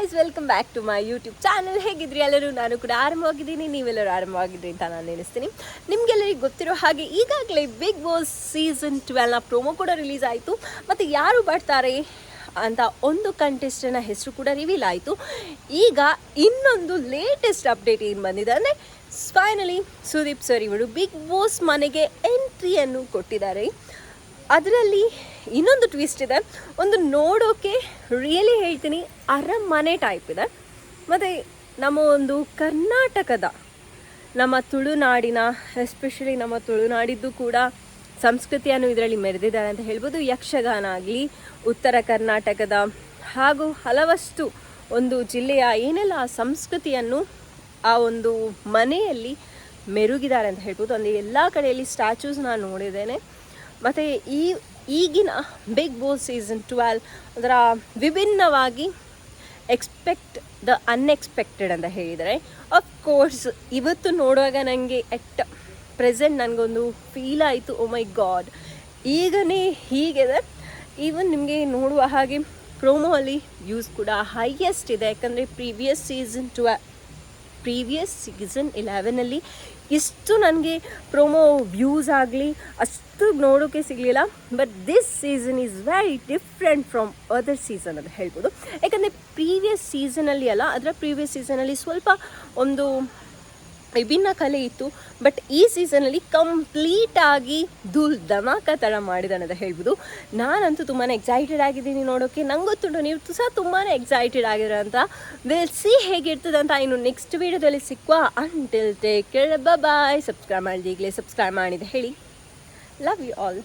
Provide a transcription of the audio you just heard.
Guys welcome back to my YouTube channel ಹೇಗಿದ್ರಿ ಎಲ್ಲರೂ? ನಾನು ಕೂಡ ಆರಂಭವಾಗಿದ್ದೀನಿ ನೀವೆಲ್ಲರೂ ಆರಂಭವಾಗಿದ್ರಿ ಅಂತ ನಾನು ನೆನೆಸ್ತೀನಿ ನಿಮಗೆಲ್ಲರಿಗೂ ಗೊತ್ತಿರೋ ಹಾಗೆ ಈಗಾಗಲೇ ಬಿಗ್ ಬಾಸ್ ಸೀಸನ್ ಟ್ವೆಲ್ನ ಪ್ರೋಮೋ ಕೂಡ ರಿಲೀಸ್ ಆಯಿತು. ಮತ್ತು ಯಾರು ಬರ್ತಾರೆ ಅಂತ ಒಂದು ಕಂಟೆಸ್ಟನ ಹೆಸರು ಕೂಡ ರಿವೀಲ್ ಆಯಿತು. ಈಗ ಇನ್ನೊಂದು ಲೇಟೆಸ್ಟ್ ಅಪ್ಡೇಟ್ ಏನು ಬಂದಿದೆ ಅಂದರೆ ಫೈನಲಿ ಸುದೀಪ್ ಸರ್ ಇವರು ಬಿಗ್ ಬಾಸ್ ಮನೆಗೆ ಎಂಟ್ರಿಯನ್ನು ಕೊಟ್ಟಿದ್ದಾರೆ. ಅದರಲ್ಲಿ ಇನ್ನೊಂದು ಟ್ವಿಸ್ಟ್ ಇದೆ. ಒಂದು ನೋಡೋಕೆ ರಿಯಲಿ ಹೇಳ್ತೀನಿ, ಅರಮನೆ ಟೈಪ್ ಇದೆ. ಮತ್ತು ನಮ್ಮ ಒಂದು ಕರ್ನಾಟಕದ, ನಮ್ಮ ತುಳುನಾಡಿನ ಎಸ್ಪೆಷಲಿ ನಮ್ಮ ತುಳುನಾಡಿದ್ದು ಕೂಡ ಸಂಸ್ಕೃತಿಯನ್ನು ಇದರಲ್ಲಿ ಮೆರೆದಿದ್ದಾರೆ ಅಂತ ಹೇಳ್ಬೋದು. ಯಕ್ಷಗಾನ ಆಗಲಿ, ಉತ್ತರ ಕರ್ನಾಟಕದ ಹಾಗೂ ಹಲವಷ್ಟು ಒಂದು ಜಿಲ್ಲೆಯ ಏನೆಲ್ಲ ಸಂಸ್ಕೃತಿಯನ್ನು ಆ ಒಂದು ಮನೆಯಲ್ಲಿ ಮೆರುಗಿದ್ದಾರೆ ಅಂತ ಹೇಳ್ಬೋದು. ಅಂದರೆ ಎಲ್ಲ ಕಡೆಯಲ್ಲಿ ಸ್ಟ್ಯಾಚ್ಯೂಸ್ ನಾನು ನೋಡಿದ್ದೇನೆ. ಮತ್ತು ಈ ಈಗಿನ ಬಿಗ್ ಬಾಸ್ ಸೀಸನ್ ಟ್ವೆಲ್ ಅದರ ವಿಭಿನ್ನವಾಗಿ ಎಕ್ಸ್ಪೆಕ್ಟ್ ದ ಅನ್ಎಕ್ಸ್ಪೆಕ್ಟೆಡ್ ಅಂತ ಹೇಳಿದರೆ. ಕೋರ್ಸ್ ಇವತ್ತು ನೋಡುವಾಗ ನನಗೆ ಎಟ್ ಪ್ರೆಸೆಂಟ್ ನನಗೊಂದು ಫೀಲ್ ಆಯಿತು. ಓ ಮೈ ಗಾಡ್ ಈಗನೇ ಹೀಗಿದೆ ಈವನ್ ನಿಮಗೆ ನೋಡುವ ಹಾಗೆ ಪ್ರೋಮೋ ಅಲ್ಲಿ ವ್ಯೂಸ್ ಕೂಡ ಹೈಯೆಸ್ಟ್ ಇದೆ. ಯಾಕಂದರೆ ಪ್ರೀವಿಯಸ್ ಸೀಸನ್ ಟ್ವೆ ಪ್ರೀವಿಯಸ್ ಸೀಸನ್ ಇಲೆವೆನಲ್ಲಿ ಇಷ್ಟು ನನಗೆ ಪ್ರೊಮೋ ವ್ಯೂಸ್ ಆಗಲಿ, ಅಷ್ಟು ನೋಡೋಕ್ಕೆ ಸಿಗಲಿಲ್ಲ. But this season is very different from other season ಅಂತ ಹೇಳ್ಬೋದು. ಯಾಕಂದರೆ ಪ್ರೀವಿಯಸ್ ಸೀಸನಲ್ಲಿ ಅಲ್ಲ ಅದರ ಪ್ರೀವಿಯಸ್ ಸೀಸನಲ್ಲಿ ಸ್ವಲ್ಪ ಒಂದು ವಿಭಿನ್ನ ಕಲೆ ಇತ್ತು ಬಟ್ ಈ ಸೀಸನಲ್ಲಿ ಕಂಪ್ಲೀಟಾಗಿ ಧೂಲ್ ಧಮಾಕ ಥರ ಮಾಡಿದಾನಂತ ಅಂತ ಹೇಳ್ಬೋದು. ನಾನಂತೂ ತುಂಬಾ ಎಕ್ಸೈಟೆಡ್ ಆಗಿದ್ದೀನಿ ನೋಡೋಕ್ಕೆ ನಂಗೆ ಗೊತ್ತುಂಟು, ನೀವು ಸಹ ತುಂಬಾ ಎಕ್ಸೈಟೆಡ್ ಆಗಿರೋ ವಿಲ್ ಸಿ ಹೇಗಿರ್ತದೆ ಅಂತ ಇನ್ನು ನೆಕ್ಸ್ಟ್ ವೀಡಿಯೋದಲ್ಲಿ ಸಿಕ್ಕುವ. ಅಂಟಿಲ್ ಟೇಕ್ ಕೇಳ ಬಾಯ್ ಸಬ್ಸ್ಕ್ರೈಬ್ ಮಾಡಿದೆ ಈಗಲೇ ಸಬ್ಸ್ಕ್ರೈಬ್ ಮಾಡಿದೆ ಹೇಳಿ. Love you all